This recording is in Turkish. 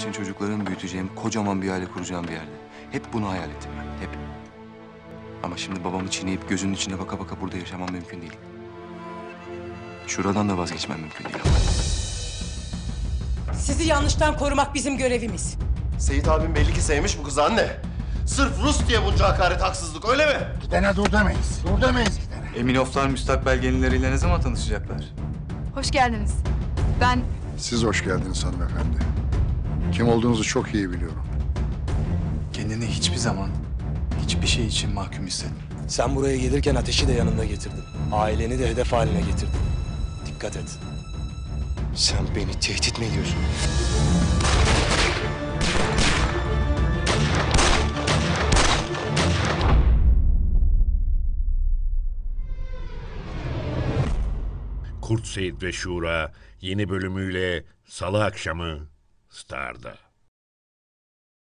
için çocuklarımı büyüteceğim, kocaman bir aile kuracağım bir yerde. Hep bunu hayal ettim ben, hep. Ama şimdi babamı çiğneyip gözünün içine baka baka burada yaşamam mümkün değil. Şuradan da vazgeçmem mümkün değil ama. Sizi yanlıştan korumak bizim görevimiz. Seyit abim belli ki sevmiş bu kızı anne. Sırf Rus diye bunca hakaret haksızlık öyle mi? Gidene dur demeyiz. Dur demeyiz gidene. Eminovlar müstakbel gelinleriyle ne zaman tanışacaklar? Hoş geldiniz. Ben Siz hoş geldiniz hanımefendi. Kim olduğunuzu çok iyi biliyorum. Kendini hiçbir zaman, hiçbir şey için mahkum hissetme. Sen buraya gelirken ateşi de yanında getirdin. Aileni de hedef haline getirdin. Dikkat et. Sen beni tehdit mi ediyorsun? Kurt Seyit ve Şura yeni bölümüyle Salı akşamı Старда.